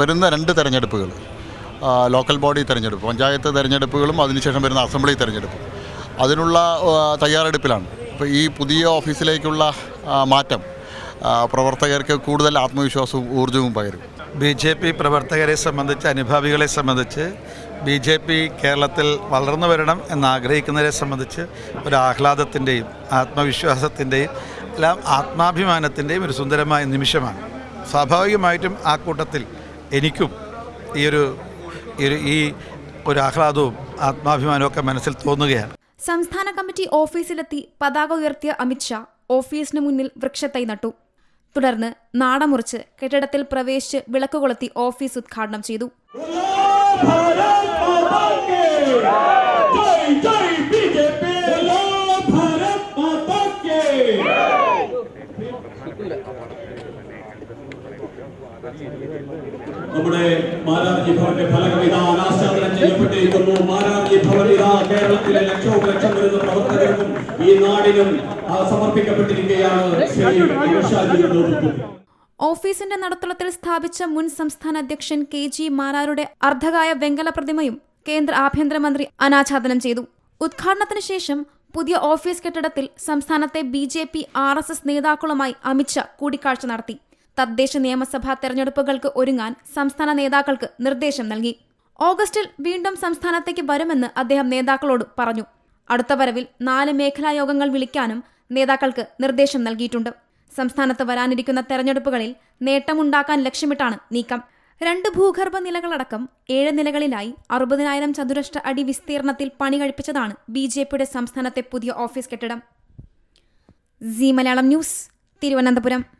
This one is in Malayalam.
വരുന്ന രണ്ട് തെരഞ്ഞെടുപ്പുകൾ. ലോക്കൽ ബോഡി തെരഞ്ഞെടുപ്പ് പഞ്ചായത്ത് തെരഞ്ഞെടുപ്പുകളും അതിനുശേഷം വരുന്ന അസംബ്ലി തെരഞ്ഞെടുപ്പും. അതിനുള്ള തയ്യാറെടുപ്പിലാണ്. ഇപ്പോൾ ഈ പുതിയ ഓഫീസിലേക്കുള്ള മാറ്റം പ്രവർത്തകർക്ക് കൂടുതൽ ആത്മവിശ്വാസവും ഊർജവും പകരും. ബി ജെ പി പ്രവർത്തകരെ സംബന്ധിച്ച് അനുഭാവികളെ സംബന്ധിച്ച് ബി ജെ പി കേരളത്തിൽ വളർന്നു വരണം എന്നാഗ്രഹിക്കുന്നവരെ സംബന്ധിച്ച് ഒരു ആഹ്ലാദത്തിന്റെയും ആത്മവിശ്വാസത്തിന്റെയും എല്ലാം ആത്മാഭിമാനത്തിന്റെയും ഒരു സുന്ദരമായ നിമിഷമാണ്. സ്വാഭാവികമായിട്ടും ആ കൂട്ടത്തിൽ എനിക്കും ഈ ഒരു ഈ ഒരു ഈ ഒരു ആഹ്ലാദവും ആത്മാഭിമാനവും ഒക്കെ മനസ്സിൽ തോന്നുകയാണ്. സംസ്ഥാന കമ്മിറ്റി ഓഫീസിലെത്തി പതാക ഉയർത്തിയ അമിത്ഷാ ഓഫീസിന് മുന്നിൽ വൃക്ഷത്തൈ നട്ടു. തുടർന്ന് നാടമുറിച്ച് കെട്ടിടത്തിൽ പ്രവേശിച്ച് വിളക്ക് കൊളുത്തി ഓഫീസ് ഉദ്ഘാടനം ചെയ്തു. നമ്മുടെ മാരാർജി ഭവന്റെ ഫലകം ഇതാ ചെയ്യപ്പെട്ടിരിക്കുന്നു. മാരാർജി ഭവൻ ഇതാ കേരളത്തിലെ ലക്ഷവും ലക്ഷം വരുന്ന പ്രവർത്തകർക്കും ഈ നാടിനും സമർപ്പിക്കപ്പെട്ടിരിക്കുകയാണ് ശ്രീ ഓഫീസിന്റെ നടത്തളത്തിൽ സ്ഥാപിച്ച മുൻ സംസ്ഥാന അധ്യക്ഷൻ കെ ജി മാരാരുടെ അർദ്ധകായ വെങ്കല പ്രതിമയും കേന്ദ്ര ആഭ്യന്തരമന്ത്രി അനാച്ഛാദനം ചെയ്തു. ഉദ്ഘാടനത്തിന് ശേഷം പുതിയ ഓഫീസ് കെട്ടിടത്തിൽ സംസ്ഥാനത്തെ B J P R S S നേതാക്കളുമായി അമിത്ഷാ കൂടിക്കാഴ്ച നടത്തി. തദ്ദേശ നിയമസഭാ തെരഞ്ഞെടുപ്പുകൾക്ക് ഒരുങ്ങാൻ സംസ്ഥാന നേതാക്കൾക്ക് നിർദ്ദേശം നൽകി. ഓഗസ്റ്റിൽ വീണ്ടും സംസ്ഥാനത്തേക്ക് വരുമെന്ന് അദ്ദേഹം നേതാക്കളോട് പറഞ്ഞു. അടുത്ത വരവിൽ നാല് മേഖലാ യോഗങ്ങൾ വിളിക്കാനും നേതാക്കൾക്ക് നിർദ്ദേശം നൽകിയിട്ടുണ്ട്. സംസ്ഥാനത്ത് വരാനിരിക്കുന്ന തെരഞ്ഞെടുപ്പുകളിൽ നേട്ടമുണ്ടാക്കാൻ ലക്ഷ്യമിട്ടാണ് നീക്കം. രണ്ട് ഭൂഗർഭ നിലകളടക്കം ഏഴ് നിലകളിലായി അറുപതിനായിരം ചതുരശ്ര അടി വിസ്തീർണത്തിൽ പണി കഴിപ്പിച്ചതാണ് ബി ജെ പിയുടെ സംസ്ഥാനത്തെ പുതിയ ഓഫീസ് കെട്ടിടം. Zee Malayalam news Thiruvananthapuram.